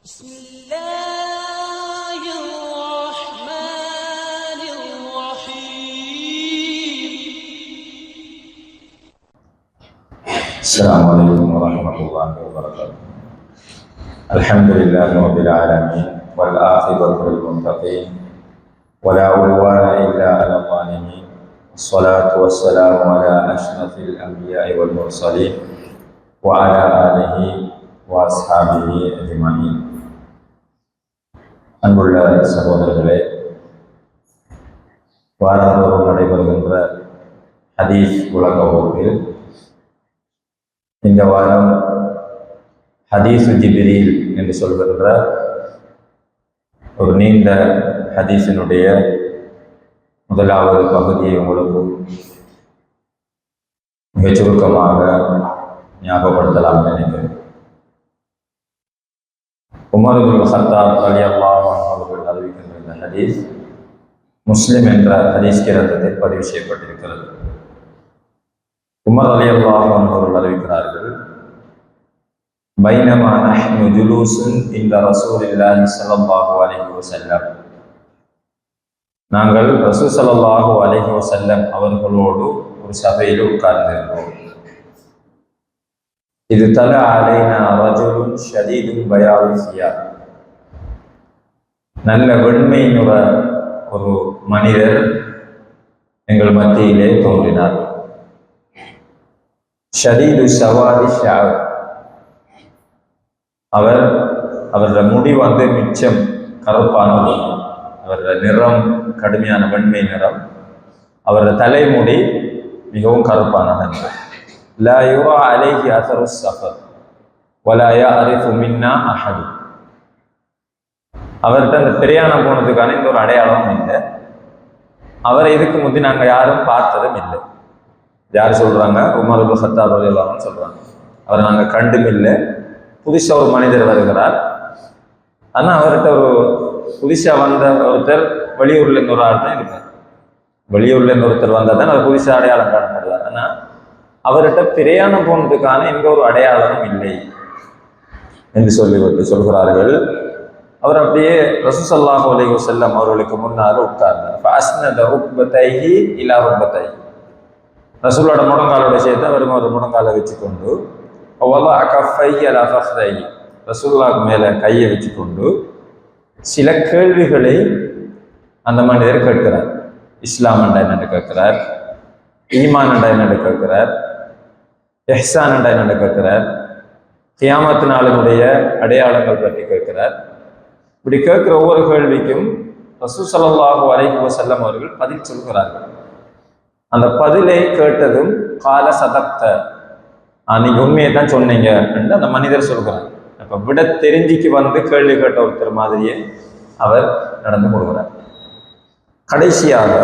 بسم الله الرحمن الرحيم. السلام عليكم ورحمة الله وبركاته. الحمد لله رب العالمين والآخرة للمتقين ولا عدوان إلا على الظالمين. الصلاة والسلام على أشرف الأنبياء والمرسلين وعلى آله وأصحابه أجمعين. அன்புள்ள சகோதரர்களே வாரந்தோறும் நடைபெறுகின்ற ஹதீஸ் உலக வகுப்பில் இந்த வாரம் ஹதீஸு ஜிபிரில் என்று சொல்கின்ற ஒரு நீண்ட ஹதீஸினுடைய முதலாவது பகுதியை உங்களுக்கு மிகச் சுருக்கமாக ஞாபகப்படுத்தலாம் நினைக்கிறேன். உமர் இப்னு ஹத்தாப் ரலியல்லாஹு ஹதீஸ் முஸ்லிம் என்ற ஹதீஸ் கிரந்தத்தில் பதிவு செய்யப்பட்டிருக்கிறது. உமர் அலி அன்ஹு அவர்கள் அறிவிக்கிறார்கள் பைனமா நஹ்னு ஜுலூசுன் இந்த ரசூலில்லாஹி ஸல்லல்லாஹு அலைஹி வஸல்லம். நாங்கள் ரசூ ஸல்லல்லாஹு அலஹி வசல்லம் அவர்களோடு ஒரு சபையில் உட்கார்ந்திருந்தோம். இது தல அலைனா ரஜுலுன் ஷதீதும் பயாலி நல்ல வெண்மையினுட ஒரு மனிதர் எங்கள் மத்தியிலே தோன்றினார். ஷரீது சவாதி ஷாவ் அவர் அவரோட முடி வந்து மிச்சம் கருப்பானது அவரோட நிறம் கடுமையான வெண்மை நிறம். அவரோட தலைமுடி மிகவும் கருப்பானது லா யுரா அலைஹி அசரு சஃபர் வலாயா யஅரிஃபு மின்னா அஹது அவர்கிட்ட அந்த பிரயாணம் போனதுக்கான இந்த ஒரு அடையாளமும் இல்லை. அவரை இதுக்கு முந்தி நாங்கள் யாரும் பார்த்ததும் இல்லை. யார் சொல்கிறாங்க உமர் அபு சத்தார் ரலியல்லாஹு சொல்கிறாங்க அவரை நாங்கள் கண்டும் இல்லை. புதுசாக ஒரு மனிதர் வருகிறார். ஆனால் அவர்கிட்ட ஒரு புதுசாக வந்த ஒருத்தர் வெளியூர்ல இருந்து ஒரு ஆள் தான் இருக்கார். வெளியூர்ல இருந்து ஒருத்தர் வந்தால் தான் அவர் புதுசாக அடையாளம் காணப்படுவார். ஆனால் அவர்கிட்ட பிரயாணம் போனதுக்கான எந்த ஒரு அடையாளமும் இல்லை என்று சொல்லிவிட்டு சொல்கிறார்கள். அவர் அப்படியே ரசூசல்லாஹு அலைஹி வஸல்லம் அவர்களுக்கு முன்னால் உட்கார்ந்தார். ஃபாஸ்னத ருக்பதைஹி இலா ருக்பதை ரசூலோட முடங்காலோட சேர்த்து அவர் ஒரு முடங்காலை வச்சுக்கொண்டு அவ்வளோ அகஃபை அலா ஃபஹ்தை ரசூல்லாக்கு மேலே கையை வச்சுக்கொண்டு சில கேள்விகளை அந்த மனிதர் கேட்கிறார். இஸ்லாம் அண்டா என்னென்னு கேட்கிறார் ஈமான் அண்டா என்னென்னு கேட்கிறார் எஹ்சான் அண்டா என்னென்னு கேட்கிறார் கியாமத்து அடையாளங்கள் பற்றி கேட்கிறார். இப்படி கேட்கிற ஒவ்வொரு கேள்விக்கும் ரசூ ஸல்லல்லாஹு அலைஹி வஸல்லம் அவர்கள் பதில் சொல்கிறார்கள். அந்த பதிலை கேட்டதும் கால சதப்த அன்னைக்கு உண்மையை தான் சொன்னீங்க என்று அந்த மனிதர் சொல்கிறார். அப்போ விட தெரிஞ்சிக்கு வந்து கேள்வி கேட்ட ஒருத்தர் மாதிரியே அவர் நடந்து கொள்கிறார். கடைசியாக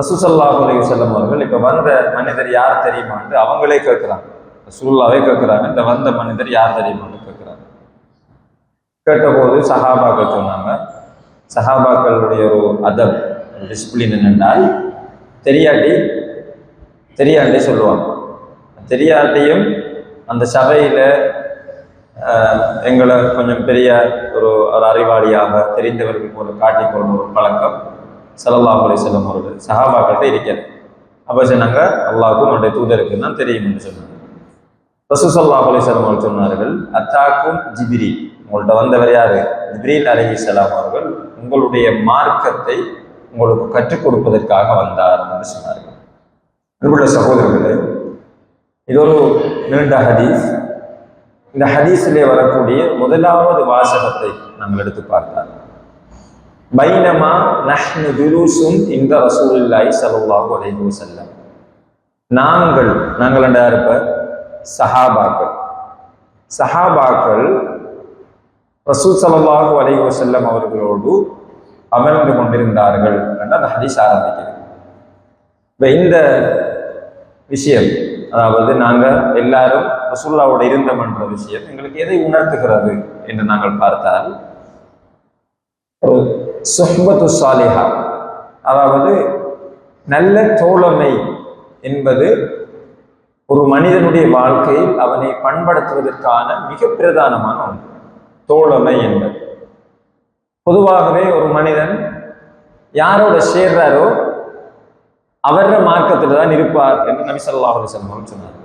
ரசூசல்லாஹு அலைஹி வஸல்லம் அவர்கள் இப்போ வந்த மனிதர் யார் தெரியுமான்னு அவங்களே கேட்குறாங்க. ரசூல்லாவே கேட்குறாங்க. இந்த வந்த மனிதர் யார் தெரியுமான்னு கேட்குறாங்க. கேட்டபோது சஹாபாக்கள் சொன்னாங்க. சஹாபாக்களுடைய ஒரு அதப் டிசிப்ளின் என்னென்றால் தெரியாட்டி தெரியாட்டி சொல்லுவாங்க. தெரியாட்டியும் அந்த சபையில் எங்களை கொஞ்சம் பெரிய ஒரு ஒரு அறிவாளியாக தெரிந்தவர்கள் போல காட்டிக்கொள்ளும் ஒரு பழக்கம் ஸல்லல்லாஹு அலைஹி வஸல்லம் அவர்கள் சஹாபாக்கள்கிட்ட இருக்கிறது. அப்போ சொன்னாங்க அல்லாவுக்கும் அவருடைய தூதருக்கு தான் தெரியும்னு சொன்னாங்க. ரசூ ஸல்லல்லாஹு அலைஹி அவர்கள் சொன்னார்கள் அத்தாக்கும் ஜிபிரி உங்கள்கிட்ட வந்தவர் யார்? ஜிப்ரீல் அலைஹிஸ்ஸலாம் அவர்கள் உங்களுடைய மார்க்கத்தை உங்களுக்கு கற்றுக் கொடுப்பதற்காக வந்தார் என்று சொன்னார்கள். அன்புள்ள சகோதரர்களே இது ஒரு நீண்ட ஹதீஸ். இந்த ஹதீஸிலே வரக்கூடிய முதலாவது வாசகத்தை நாங்கள் எடுத்து பார்த்தார் பைனமா நஹ்னு துருசும் இந்த ரசூலில்லாய் ஸல்லல்லாஹு அலைஹி வசல்லம் நாங்கள் நாங்கள் என்ன இருப்ப? சஹாபாக்கள். சஹாபாக்கள் ரசூல் ஸல்லல்லாஹு அலைஹி வஸல்லம் அவர்களோடு அமர்ந்து கொண்டிருந்தார்கள் என்று அந்த ஹதீஸ் ஆரம்பிக்கிறது இப்போ இந்த விஷயம் அதாவது நாங்கள் எல்லாரும் ரசூல்லாவோட இருந்தோம்ன்ற விஷயம் எங்களுக்கு எதை உணர்த்துகிறது என்று நாங்கள் பார்த்தால் ஒரு சுஹ்பத்து சாலிஹா அதாவது நல்ல தோழமை என்பது ஒரு மனிதனுடைய வாழ்க்கையில் அவனை பண்படுத்துவதற்கான மிக பிரதானமான ஒன்று தோழமை என்பது. பொதுவாகவே ஒரு மனிதன் யாரோட சேர்றாரோ அவர மார்க்கத்தில் தான் இருப்பார் என்று நபி சொல்லா அலி வஸல்லம் சொன்னார்.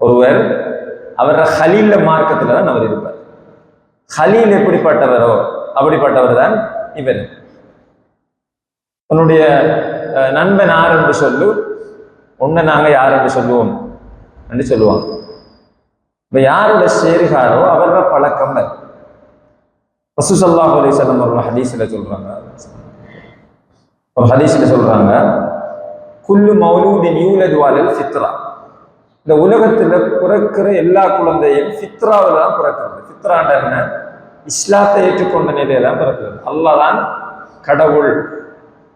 ஒருவர் அவர ஹலீல மார்க்கத்தில் தான் அவர் இருப்பார். ஹலீல் எப்படிப்பட்டவரோ அப்படிப்பட்டவர் தான் இவர். உன்னுடைய நண்பன் யார் என்று சொல்லு. உன்னை நாங்கள் யார் என்று சொல்லுவோம் என்று சொல்லுவாங்க. இப்போ யாரோட சேருகாரோ அவரோட பழக்கம் அது. ரசூ ஸல்லல்லாஹு அவர்கள் ஹதீஸில் சொல்கிறாங்க ஒரு ஹதீஸில் சொல்கிறாங்க குல்லு மௌலூதின் யூலது வாலல் ஃபித்ரா. இந்த உலகத்தில் பிறக்கிற எல்லா குழந்தையும் ஃபித்ராவில் தான் பிறக்கிறது. ஃபித்ரான்ற என்ன? இஸ்லாத்தை ஏற்றுக்கொண்ட நிலையில தான் பிறக்கிறது. அல்லாஹ் தான் கடவுள்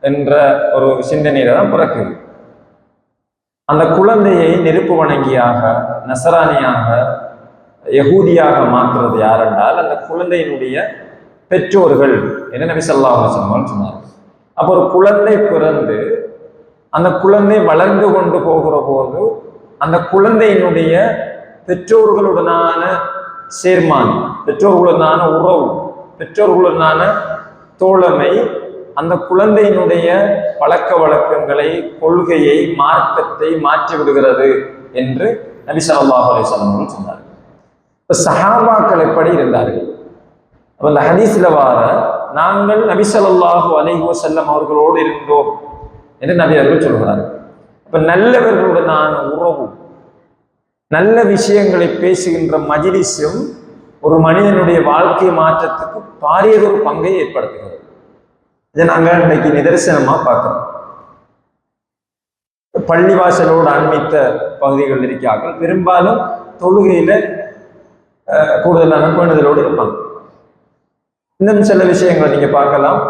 என்ற ஒரு சிந்தனையில தான் பிறக்குது. அந்த குழந்தையை நெருப்பு வணங்கியாக நசராணியாக யகூதியாக மாற்றுறது யாரென்றால் அந்த குழந்தையினுடைய பெற்றோர்கள் என்ன நபி சொல்லா சொன்னார். அப்போ ஒரு குழந்தை பிறந்து அந்த குழந்தை வளர்ந்து கொண்டு போகிற போது அந்த குழந்தையினுடைய பெற்றோர்களுடனான சேர்மான் பெற்றோர்களுடனான உறவு பெற்றோர்களுடனான தோழமை அந்த குழந்தையினுடைய பழக்க வழக்கங்களை கொள்கையை மார்க்கத்தை மாற்றி விடுகிறது என்று நபி சல்லாஹ் அலிசல்லாம் சொன்னார் இப்ப சஹாபாக்கள் எப்படி இருந்தார்கள்? அப்ப இந்த ஹதீஸ்ல வார நாங்கள் நபிசல்லாஹு ஸல்லல்லாஹு செல்லம் அவர்களோடு இருந்தோம் என்று நபி அவர்கள் சொல்கிறார் அப்ப நல்லவர்களுடனான உறவு நல்ல விஷயங்களை பேசுகின்ற மஜிலிஸும் ஒரு மனிதனுடைய வாழ்க்கை மாற்றத்துக்கு பாரியதொரு பங்கை ஏற்படுத்துகிறது. இதை நாங்கள் இன்னைக்கு நிதர்சனமா பார்க்கிறோம். பள்ளிவாசலோடு அண்மித்த பகுதிகள் இருக்கார்கள் பெரும்பாலும் தொழுகையில கூடுதலான பேணுதலோடு இருப்பாங்க. இன்னும் சில விஷயங்களை நீங்க பார்க்கலாம்.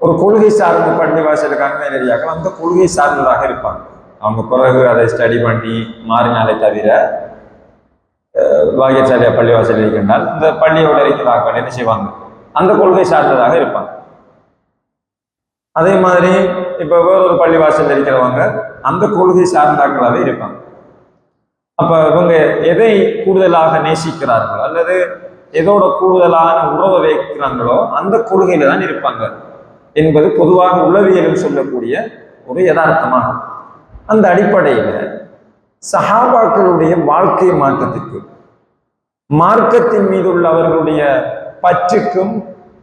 ஒரு கொள்கை சார்ந்த பள்ளி வாசலுக்கான இருக்கார்கள் அந்த கொள்கை சார்ந்ததாக இருப்பாங்க. அவங்க பிறகு அதை ஸ்டடி பண்ணி மாறினாலே தவிர அஹ், பாக்கியசாலியா பள்ளிவாசல் இருக்கின்றால் இந்த பள்ளியோட இருக்கிறார்கள் என்ன செய்வாங்க? அந்த கொள்கை சார்ந்ததாக இருப்பாங்க. அதே மாதிரி இப்ப வேறொரு பள்ளிவாசல் இருக்கிறவங்க அந்த கொள்கை சார்ந்தாக்களாகவே இருப்பாங்க. அப்ப இவங்க எதை கூடுதலாக நேசிக்கிறார்களோ அல்லது எதோட கூடுதலான உறவை வைக்கிறாங்களோ அந்த கொள்கையில தான் இருப்பாங்க என்பது பொதுவாக உளவியலும் சொல்லக்கூடிய ஒரு யதார்த்தமாகும் அந்த அடிப்படையில் சஹாபாக்களுடைய வாழ்க்கை மாற்றத்திற்கு மார்க்கத்தின் மீது உள்ள அவர்களுடைய பற்றுக்கும்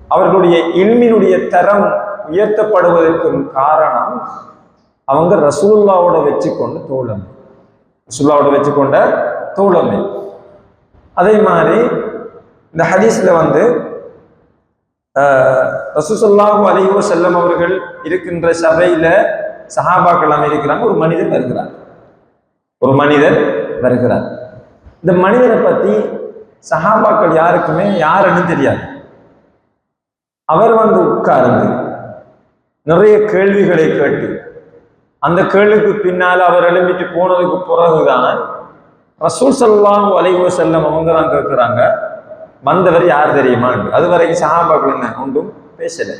அவர்களுடைய இல்மினுடைய தரம் உயர்த்தப்படுவதற்கும் காரணம் அவங்க ரசூல்லாவோட வச்சுக்கொண்ட தோழமை. ரசூல்லாவோட வச்சுக்கொண்ட தோழமை. அதே மாதிரி இந்த ஹதீஸ்ல வந்து ரசூசல்லாஹு அலிஹோ செல்லம் அவர்கள் இருக்கின்ற சபையில சஹாபாக்கள் இருக்கிறாங்க ஒரு மனிதர் வருகிறார். ஒரு மனிதர் வருகிறார். இந்த மனிதனை பத்தி சஹாபாக்கள் யாருக்குமே யாருன்னு தெரியாது. அவர் வந்து உட்கார்ந்து நிறைய கேள்விகளை கேட்டு அந்த கேள்விக்கு பின்னால் அவர் எழும்பிட்டு போனதுக்கு பிறகுதான் ரசூல் ஸல்லல்லாஹு அலைவோ செல்லம் அவங்க தான் கேட்குறாங்க வந்தவர் யார் தெரியுமா அது வரைக்கும் சஹாபாக்கள் என்ன ஒன்றும் பேசல.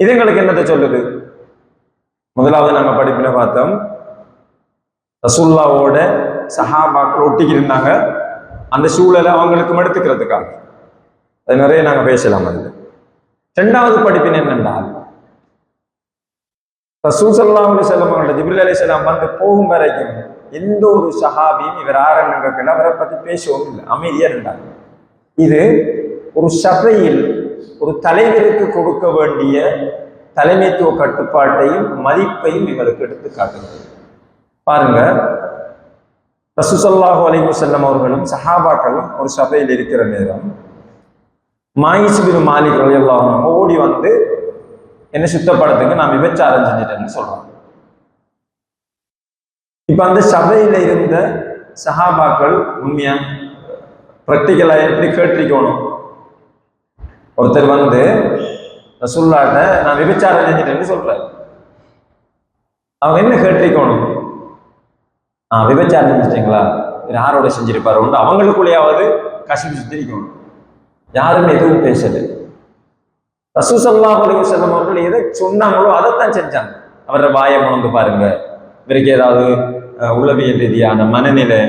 இது எங்களுக்கு என்னத்தை சொல்லுது? முதலாவது நம்ம படிப்புல பார்த்தோம். ரசுல்லாவோட சஹாபாக்கள் ஒட்டிக்கிட்டு இருந்தாங்க. அந்த சூழலை அவங்களுக்கு எடுத்துக்கிறதுக்காக அது நிறைய நாங்க பேசலாம் அதுல. ரெண்டாவது படிப்பின் என்னென்றால் ரசூல் ஸல்லல்லாஹு அலி வஸல்லம் அவங்களோட ஜிப்ரீல் அலைஹிஸ்ஸலாம் வந்து போகும் வரைக்கும் எந்த ஒரு சஹாபியும் இவர் ஆரங்க அவரை பத்தி பேசவும் இல்லை. அமைதியா இருந்தாங்க. இது ஒரு சபையில் ஒரு தலைவருக்கு கொடுக்க வேண்டிய தலைமைத்துவ கட்டுப்பாட்டையும் மதிப்பையும் எங்களுக்கு எடுத்து காட்டுகிறது. பாருங்க. ரசூசல்லாஹு அலைஹு செல்லம் அவர்களும் சஹாபாக்களும் ஒரு சபையில் இருக்கிற நேரம் மாயிஸ் பின் மாலிக் ரலியல்லாஹு ஓடி வந்து என்ன சுத்தப்படுத்துங்க நான் விபச்சாரம் செஞ்சிட்டேன்னு சொல்றாங்க. இப்ப அந்த சபையில இருந்த சஹாபாக்கள் உண்மையா? ப்ராக்டிக்கலாக எப்படி கேட்டிருக்கணும் ஒருத்தர் வந்து ரசுல்லாட்ட நான் விபச்சாரம் செஞ்சிட்டேன்னு சொல்கிறேன் அவங்க என்ன கேட்டிருக்கணும் ஆ விபச்சாரம் செஞ்சிட்டீங்களா? யாரோட செஞ்சிருப்பாரு? உண்டு அவங்களுக்குள்ளேயாவது கசிவு சுத்திரிக்கணும் யாருமே எதுவும் பேசல. ரசூசல்லாஹ் அலைஹி வஸல்லம் அவர்கள் எதை சொன்னாங்களோ அதைத்தான் செஞ்சாங்க. அவரை வாயை உணர்ந்து பாருங்க. இவருக்கு ஏதாவது உளவியல் ரீதியான மனநிலை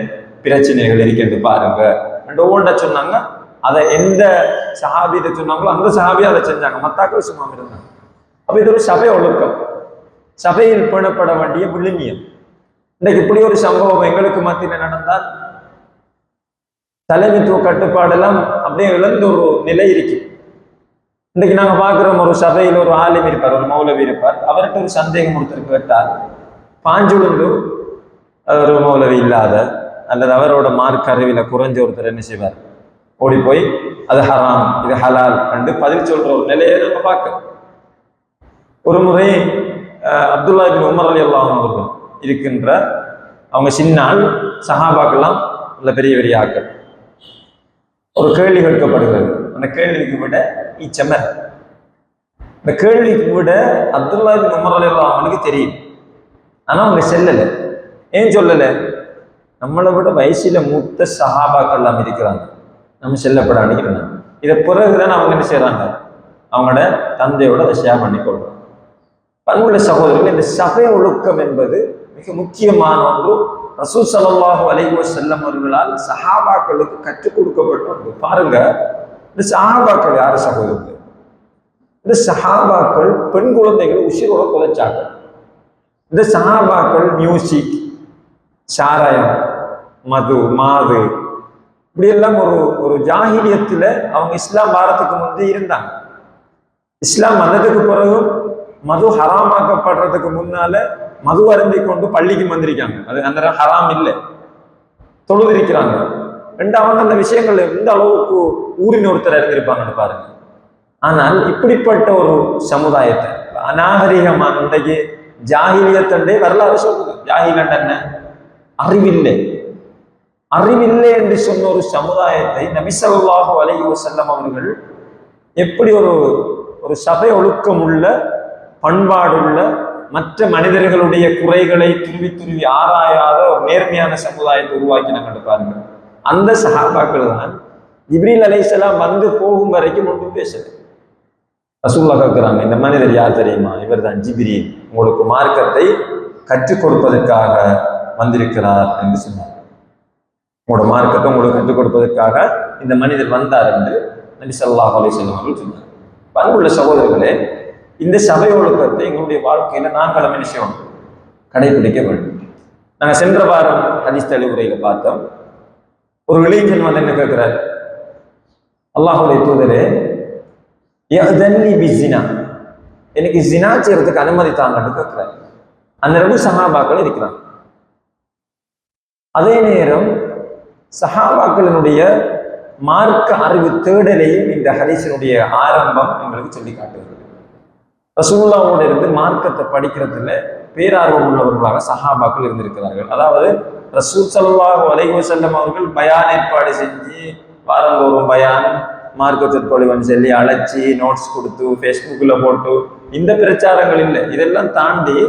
பிரச்சனைகள் இருக்கிறது பாருங்க. ரெண்டு சொன்னாங்க. அதை எந்த சஹாபியிட்ட சொன்னாங்களோ அந்த சஹாபியை அதை செஞ்சாங்க. மத்தாக்கள் சும்மா இருந்தாங்க. அப்போ இது ஒரு சபை ஒழுக்கம். சபையில் பேணப்பட வேண்டிய விழுமியம். இன்னைக்கு இப்படி ஒரு சம்பவம் எங்களுக்கு மத்தியில் நடந்தால் தலைமைத்துவ கட்டுப்பாடெல்லாம் அப்படியே இழந்த ஒரு நிலை இருக்கு இன்னைக்கு நாங்க பார்க்குறோம் ஒரு சபையில் ஒரு ஆலிம் இருப்பார் ஒரு மௌலவி இருப்பார். அவர்கிட்ட ஒரு சந்தேகம் ஒருத்தருக்கு கேட்டால் பாஞ்சுழுந்து ஒரு மௌலவி இல்லாத அல்லது அவரோட மார்க் அறிவில் குறைஞ்ச ஒருத்தர் என்ன செய்வார்? ஓடி போய் அது ஹராம் இது ஹலால் என்று பதில் சொல்ற ஒரு நிலையை நம்ம பார்க்க. ஒரு முறை அஹ், Abdullah Ibn Umar Ali Allah அவர்கள் இருக்கின்ற அவங்க சின்னால் சஹாபாக்கெல்லாம் உள்ள பெரிய பெரிய ஆக்கள் ஒரு கேள்வி கேட்கப்படுகிறது. அந்த கேள்விக்கு விட இச்சமர் இந்த கேள்விக்கு விட Abdullah Ibn Umar Ali Allah அவனுக்கு தெரியும். ஆனா அவங்க செல்லலை. ஏன் சொல்லலை? நம்மளை விட வயசில் மூத்த சஹாபாக்கள் எல்லாம் இருக்கிறாங்க. நம்ம செல்லப்படாண்டிக்கிறாங்க இதை பிறகுதான் அவங்க என்ன செய்கிறாங்க அவங்களோட தந்தையோட அதை ஷேர் பண்ணி கொள்றாங்க பண்புள்ள சகோதரர்கள் இந்த சபை ஒழுக்கம் என்பது மிக முக்கியமான ஒன்று. ரசூ ஸல்லல்லாஹு அலைஹி செல்லம் அவர்களால் சஹாபாக்களுக்கு கற்றுக் கொடுக்கப்பட்ட ஒன்று. பாருங்க இந்த சஹாபாக்கள் யார் சகோதரர்கள் இந்த சஹாபாக்கள் பெண் குழந்தைகள் உசிரோட குலைச்சாங்க இந்த சஹாபாக்கள் மியூசிக் சாராயம் மது மாது. இப்படியெல்லாம் ஒரு ஒரு ஜாகிலியத்துல அவங்க இஸ்லாம் வாரத்துக்கு முந்தி இருந்தாங்க. இஸ்லாம் வந்ததுக்கு பிறகு மது ஹராமாக்கப்படுறதுக்கு முன்னால மது அருந்தி கொண்டு பள்ளிக்கு வந்திருக்காங்க. அது அந்த ஹராம் இல்லை. தொழுதிருக்கிறாங்க. ரெண்டாவது அந்த விஷயங்கள் எந்த அளவுக்கு ஊரின் ஒருத்தர் இறந்திருப்பாங்கன்னு பாருங்க. ஆனால் இப்படிப்பட்ட ஒரு சமுதாயத்தை அநாகரிகமான இன்றைக்கு ஜாகிலியத்தண்டே வரலாறு சொல்லுது. ஜாகிலண்ட் என்ன? அறிவில்லை. அறிவில்லை என்று சொன்ன ஒரு சமுதாயத்தை நபிசல்லாஹு அலைஹி வஸல்லம் அவர்கள் எப்படி ஒரு ஒரு சபை ஒழுக்கம் உள்ள பண்பாடுள்ள மற்ற மனிதர்களுடைய குறைகளை துருவி துருவி ஆராயாத ஒரு நேர்மையான சமுதாயத்தை உருவாக்கினாங்க பாருங்க அந்த சகாபாக்கள் தான் ஜிப்ரீல் அலைசலாம் வந்து போகும் வரைக்கும் ஒன்றும் பேசல. ரசூல்லா கேட்கிறாங்க இந்த மனிதர் யார் தெரியுமா? இவர் தான் ஜிப்ரீல். உங்களுக்கு மார்க்கத்தை கற்றுக் கொடுப்பதற்காக வந்திருக்கிறார் என்று சொன்னார். உங்களோட மார்க்கத்தை உங்களுக்கு கற்றுக் கொடுப்பதற்காக இந்த மனிதர் வந்தார் என்று நபி சல்லாஹ் அலி வஸல்லம் அவர்கள் சொன்னார். பண்புள்ள சகோதரர்களே இந்த சபை ஒழுக்கத்தை எங்களுடைய வாழ்க்கையில நாங்கள் என்ன செய்யணும்? கடைபிடிக்க வேண்டும். நாங்கள் சென்ற வாரம் ஹதீஸ் தெளிவுரையில பார்த்தோம். ஒரு இளைஞன் வந்து என்ன கேட்கிறார்? அல்லாஹுடைய தூதரே யஹ்தன்னி எனக்கு ஜினா செய்யறதுக்கு அனுமதி தாங்கன்னு கேட்கிறார். அந்த ரெண்டு சகாபாக்கள் இருக்கிறான் அதே நேரம் சஹாபாக்களினுடைய மார்க்க அறிவு தேடலையும் இந்த ஹரிசனுடைய ஆரம்பம் எங்களுக்கு சொல்லி காட்டுகிறது ரசூல்லாவோட இருந்து மார்க்கத்தை படிக்கிறதுல பேரார்வம் உள்ளவர்களாக சஹாபாக்கள் இருந்திருக்கிறார்கள். அதாவது ரசூல் சல்லாஹ் அலைஹி வஸல்லம் அவர்கள் பயான் ஏற்பாடு செஞ்சு வாரந்தோறும் பயான் மார்க்க சொற்பொழிவன் சொல்லி அழைச்சி நோட்ஸ் கொடுத்து ஃபேஸ்புக்கில் போட்டு இந்த பிரச்சாரங்கள் இல்லை. இதெல்லாம் தாண்டி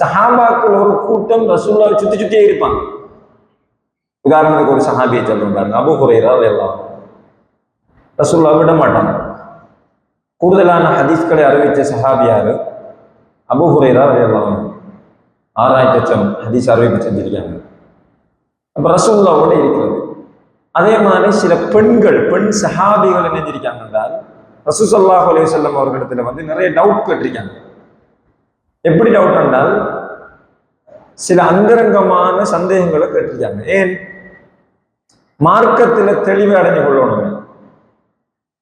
சஹாபாக்கள் ஒரு கூட்டம் ரசூல்லாவை சுற்றி சுற்றியே இருப்பாங்க. உதாரணத்துக்கு ஒரு சஹாபியை சொல்றோம் பாருங்க அபு ஹுரைரா எல்லாம் ரசூல்லா விட மாட்டாங்க கூடுதலான ஹதீஸ்களை அறிவித்த சஹாபியார் அபு ஹுரைரா எல்லாம் ஆறாயிரத்தி லட்சம் ஹதீஸ் அறிவிப்பு செஞ்சிருக்காங்க அப்ப ரசூல்லாவோட இருக்கிறது அதே மாதிரி சில பெண்கள் பெண் சஹாபிகள் நினைஞ்சிருக்காங்க என்றால் ரசூசல்லாஹ் அலி வஸல்லம் அவர்களிடத்துல வந்து நிறைய டவுட் கேட்டிருக்காங்க எப்படி டவுட் என்றால் சில அந்தரங்கமான சந்தேகங்களை கேட்டிருக்காங்க ஏன் மார்க்கத்துல தெளிவு அடைஞ்சு கொள்ளணும்.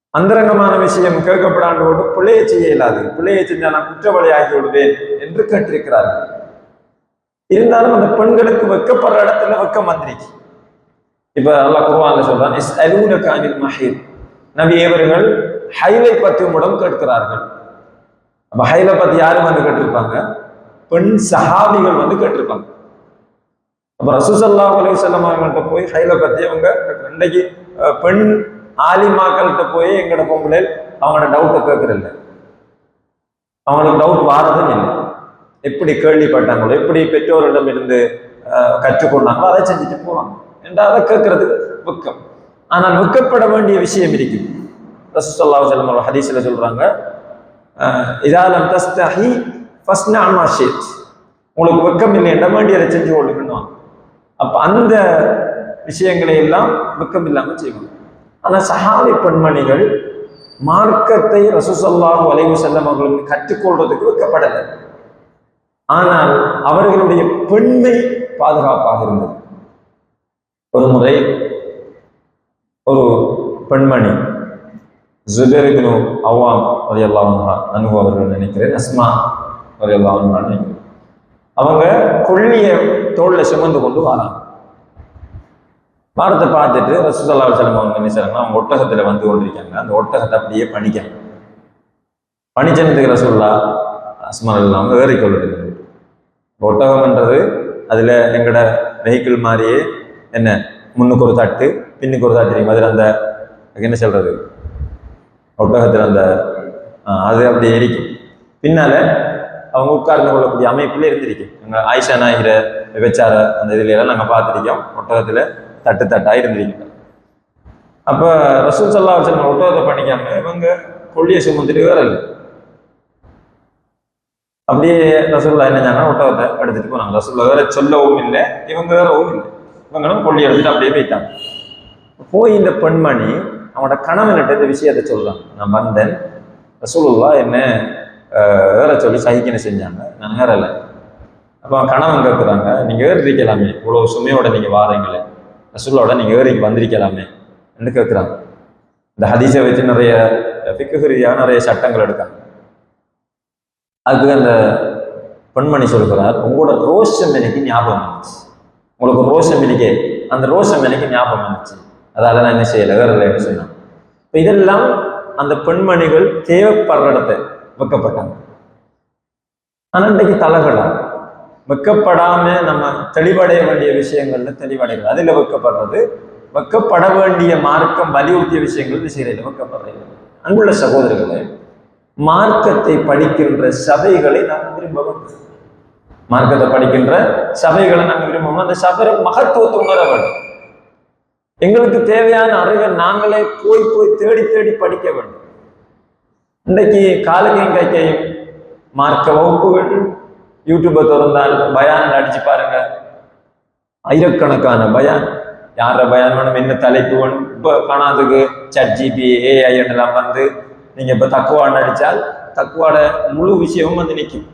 அந்தரங்கமான விஷயம் கேட்கப்படாண்டு கொண்டு பிள்ளையை செய்ய இயலாது. பிள்ளையை செஞ்சால் நான் குற்றவாளி ஆகி விடுவேன் என்று கேட்டிருக்கிறார்கள். இருந்தாலும் அந்த பெண்களுக்கு வைக்கப்படுற இடத்துல வெக்கம் வந்திருக்கு. இப்ப அல்லாஹ் குர்ஆன்ல சொல்றான் இஸ் அலூனக அனில் மஹீத் நபி ஏவர்கள் ஹைலை பத்தி உம்மிடம் கேட்கிறார்கள். அப்ப ஹைலை பத்தி யாரும் வந்து கேட்டிருப்பாங்க? பெண் சஹாபிகள் வந்து கேட்டிருப்பாங்க. அப்போ ரசூசல்லா அலி வஸல்லம் அவங்கள்ட்ட போய் ஹைலை பற்றி அவங்க கேட்கிறாங்க. பெண் ஆலிமாக்கள்கிட்ட போய் எங்களோட பொம்பளை அவங்களோட டவுட்டை கேட்கறதில்ல அவங்களுக்கு டவுட் வாரதும் இல்லை. எப்படி கேள்விப்பட்டாங்களோ எப்படி பெற்றோரிடம் இருந்து கற்றுக்கொண்டாங்களோ அதை செஞ்சுட்டு போவாங்க. என்று அதை கேட்கறதுக்கு வெக்கம்? ஆனால் வெக்கப்பட வேண்டிய விஷயம் இருக்குது. ரசூசல்லா செல்லம் வஸல்லம் ஹதீஸ்ல சொல்றாங்க அஹ், இதா லம் தஸ்தஹி ஃபஸ்னா நான் உங்களுக்கு வெக்கம் இல்லை என்ன வேண்டியதை செஞ்சு கொள்ளுங்கன்னு அப்ப அந்த விஷயங்களை எல்லாம் வெக்கம் இல்லாம செய்யணும் ஆனால் சஹாபி பெண்மணிகள் மார்க்கத்தை ரசூசல்லாஹு வளைவு செல்லம் அவர்களுக்கு கற்றுக்கொள்றதுக்கு வைக்கப்படலை. ஆனால் அவர்களுடைய பெண்மை பாதுகாப்பாக இருந்தது. ஒரு முறை ஒரு பெண்மணி ஜுபேரிபினு அவ்வாம் வரையெல்லாம் அனுபவ அவர்கள் நினைக்கிறேன் அஸ்மா வரையெல்லாம் நினைக்கிறேன். அவங்க கொள்ளியை தோளில் சுமந்து கொண்டு வராங்க. வாரத்தை பார்த்துட்டு ரசூசல்லா செல்லம் அவங்க என்ன செய்றாங்கன்னா அவங்க ஒட்டகத்தில் வந்து கொண்டிருக்காங்க. அந்த ஒட்டகத்தை அப்படியே பணிக்காங்க பணிச்சனத்துக்கு ரசூல்லா அஸ்மா அவங்க ஏறிக்கொள்ளுது ஒட்டகம்ன்றது அதில் எங்களோட வெஹிக்கிள் மாதிரியே என்ன முன்னுக்கு ஒரு தட்டு பின்னுக்கு ஒரு தட்டு. மாதிரி அந்த என்ன சொல்கிறது ஒட்டகத்தில் அந்த ஆ, அது அப்படியே எரிக்கும் பின்னால அவங்க உட்கார்ந்து கொள்ளக்கூடிய அமைப்பில் இருந்திருக்கும். எங்கள் ஆயிஷா நாயகிற விபச்சார அந்த இதுல எல்லாம் நாங்கள் பார்த்துருக்கோம். ஒட்டகத்தில் தட்டு தட்டாக இருந்திருக்கோம். அப்போ ரசூல் சல்லா வச்சு ஒட்டகத்தை பண்ணிக்காம இவங்க கொள்ளியை சுமந்துட்டு வேறல அப்படியே ரசூல்லா என்ன சொன்னா ஒட்டகத்தை எடுத்துட்டு போனாங்க. ரசூல்லா வேற சொல்லவும் இல்லை இவங்க வேறவும் இல்லை. இவங்களும் கொள்ளி எடுத்துட்டு அப்படியே போயிட்டாங்க. போய் இந்த பெண்மணி அவனோட கணவன்கிட்ட இந்த விஷயத்தை சொல்லலாம் நான் வந்தேன். ரசூலுல்லா என்ன வேற சொல்லி சகிக்கணும் செஞ்சாங்க. நான் ஏறலை அப்போ கணவன் கேட்குறாங்க நீங்கள் ஏறிக்கலாமே இவ்வளோ சுமையோட நீங்கள் வாரீங்களே. ரசூலோட நீங்கள் ஏறிக்கு வந்திருக்கலாமே. என்று கேட்குறாங்க இந்த ஹதீஸை வச்சு நிறைய பிக்குகிரியாக நிறைய சட்டங்கள் எடுக்காங்க. அதுக்கு அந்த பெண்மணி சொல்கிறார் உங்களோட ரோஷம் எனக்கு ஞாபகம் வந்துச்சு. உங்களுக்கு ரோஷம் இருக்கே அந்த ரோஷம் எனக்கு ஞாபகம் வந்துச்சு. அதால நான் என்ன செய்யலை? வேறு இல்லைன்னு சொன்னான் இப்போ இதெல்லாம் அந்த பெண்மணிகள் தேவைப்படுற இடத்த வைக்கப்பட்டாங்க. ஆனால் இன்றைக்கு தலைகளா வைக்கப்படாம நம்ம தெளிவடைய வேண்டிய விஷயங்கள்ல தெளிவடைகிறது அதில் வைக்கப்படுறது வைக்கப்பட வேண்டிய மார்க்கம் வலியுறுத்திய விஷயங்கள் விஷயங்களில் வைக்கப்படுறது. அங்குள்ள சகோதரர்களே மார்க்கத்தை படிக்கின்ற சபைகளை நாம் விரும்ப வேண்டும். மார்க்கத்தை படிக்கின்ற சபைகளை நாங்கள் விரும்புவோம் அந்த சபை மகத்துவத்தை உணர வேண்டும். எங்களுக்கு தேவையான அறிவை நாங்களே போய் போய் தேடி தேடி படிக்க வேண்டும். இன்றைக்கு காலுக்கையும் கைக்கையும் மார்க்க வகுப்புகள் யூடியூப்பை திறந்தால் பயான் அடிச்சு பாருங்க. ஆயிரக்கணக்கான பயான். யார பயான் வேணும்? என்ன தலைப்பு வேணும்? இப்போ காணாததுக்கு சட் ஜிபி ஏஐ எல்லாம் வந்து நீங்க இப்ப தக்குவான்னு அடிச்சால் தக்குவாட முழு விஷயமும் வந்து நிற்கும்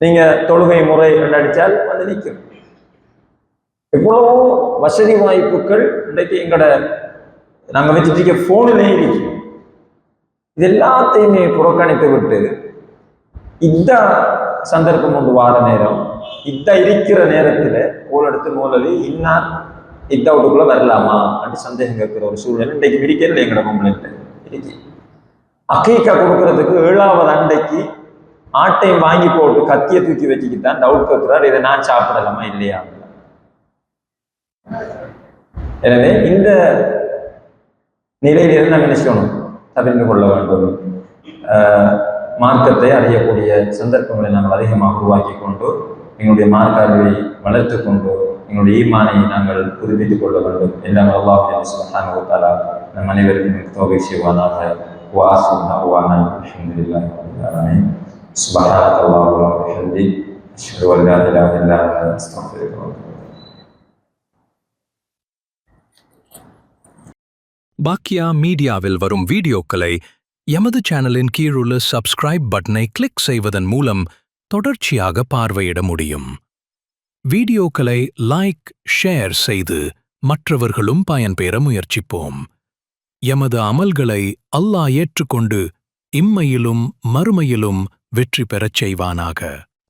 நீங்க தொழுகை முறை அடித்தால் அடிச்சால் வந்து நிற்கும் எவ்வளவோ வசதி வாய்ப்புகள் இன்றைக்கு எங்களோட நாங்க வச்சுட்டு இருக்க போனிலே இது எல்லாத்தையுமே புறக்கணித்து விட்டு இந்த சந்தர்ப்பம் உண்டு வார நேரம் இத்த இருக்கிற நேரத்தில் கோல் எடுத்து நூலி இன்னார் இத்த வரலாமா? அப்படின்னு சந்தேகம் கேட்கிற ஒரு சூழ்நிலை இன்றைக்கு விரிக்கிறது எங்களோட பொம்பளைட்டு இருக்கு. அக்கீக்கா கொடுக்கறதுக்கு ஏழாவது அண்டைக்கு ஆட்டையும் வாங்கி போட்டு கத்தியை தூக்கி வச்சுக்கிட்டு தான் டவுட் கேட்கிறார் இதை நான் சாப்பிடலாமா இல்லையா? எனவே இந்த நிலையிலிருந்து நம்ம என்ன தவிர்த்து கொள்ள வேண்டும். மார்க்கத்தை அடையக்கூடிய சந்தர்ப்பங்களை நாங்கள் அதிகமாக உருவாக்கி கொண்டு எங்களுடைய மார்க்க அறிவை வளர்த்து கொண்டு எங்களுடைய ஈமானை நாங்கள் புதுப்பித்துக் கொள்ள வேண்டும். எல்லாம் அல்லாஹ் சுபஹானஹு வ நம் அனைவருக்கும் தோகை செய்வானாக. வாசு தவானா அல்ஹம்துலில்லாஹி ரப்பில் ஆலமீன். சுபஹானக அல்லாஹும்ம வ பிஹம்திக் அஷ்ஹது அன் லா இல்லா அன்த பாக்கியா மீடியாவில் வரும் வீடியோக்களை எமது சேனலின் கீழுள்ள சப்ஸ்கிரைப் பட்டனை கிளிக் செய்வதன் மூலம் தொடர்ச்சியாக பார்வையிட முடியும். வீடியோக்களை லைக் ஷேர் செய்து மற்றவர்களும் பயன்பெற முயற்சிப்போம். எமது அமல்களை அல்லாஹ் ஏற்றுக்கொண்டு இம்மையிலும் மறுமையிலும் வெற்றி பெறச் செய்வானாக.